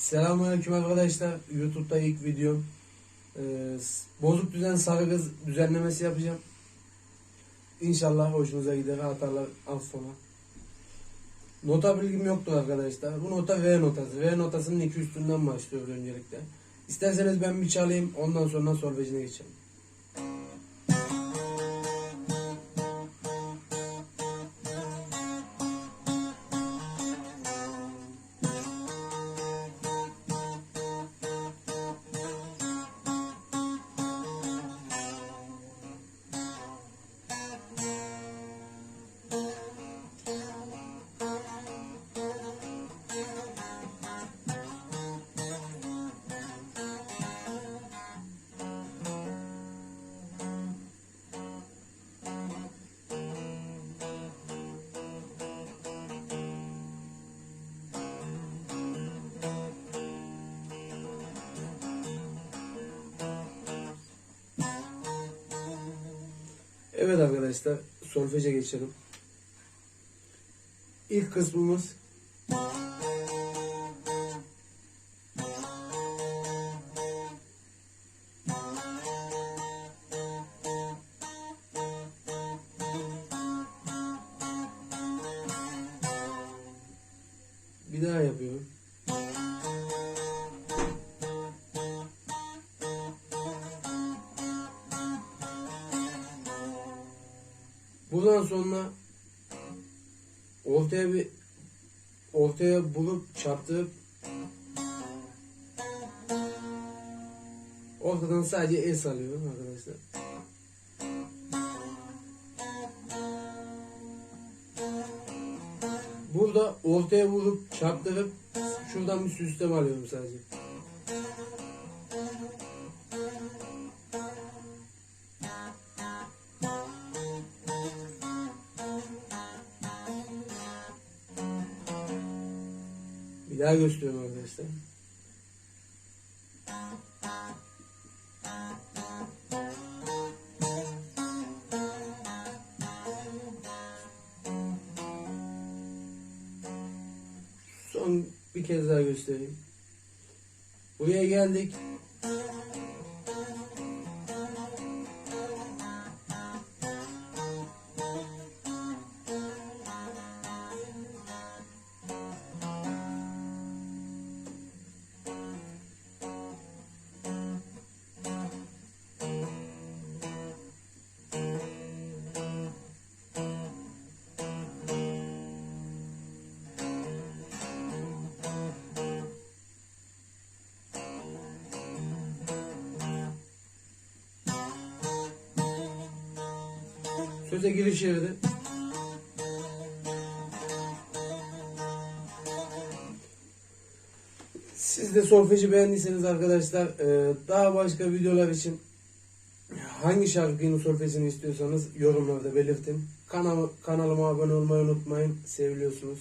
Selamünaleyküm arkadaşlar. YouTube'da ilk videom. Ee, bozuk düzen sarı kız düzenlemesi yapacağım. İnşallah hoşunuza gider atarlar affola. Nota bilgim yoktu arkadaşlar. Bu nota V notası. V notasının iki üstünden başlıyor öncelikle. İsterseniz ben bir çalayım ondan sonra solfejine geçelim. Evet arkadaşlar solfeje geçelim. İlk kısmımız bir daha yapıyorum. Buradan sonra ortaya bir ortaya bulup çarptırıp ortadan sadece es alıyorum arkadaşlar. Burada ortaya vurup çarptırıp şuradan bir süsleme alıyorum sadece. Daha gösteriyorum arkadaşlar. Son bir kez daha göstereyim. Buraya geldik. Söze giriş yeri. Siz de solfeji beğendiyseniz arkadaşlar e, daha başka videolar için hangi şarkının solfejini istiyorsanız yorumlarda belirtin. Kanal, kanalıma abone olmayı unutmayın. Seviliyorsunuz.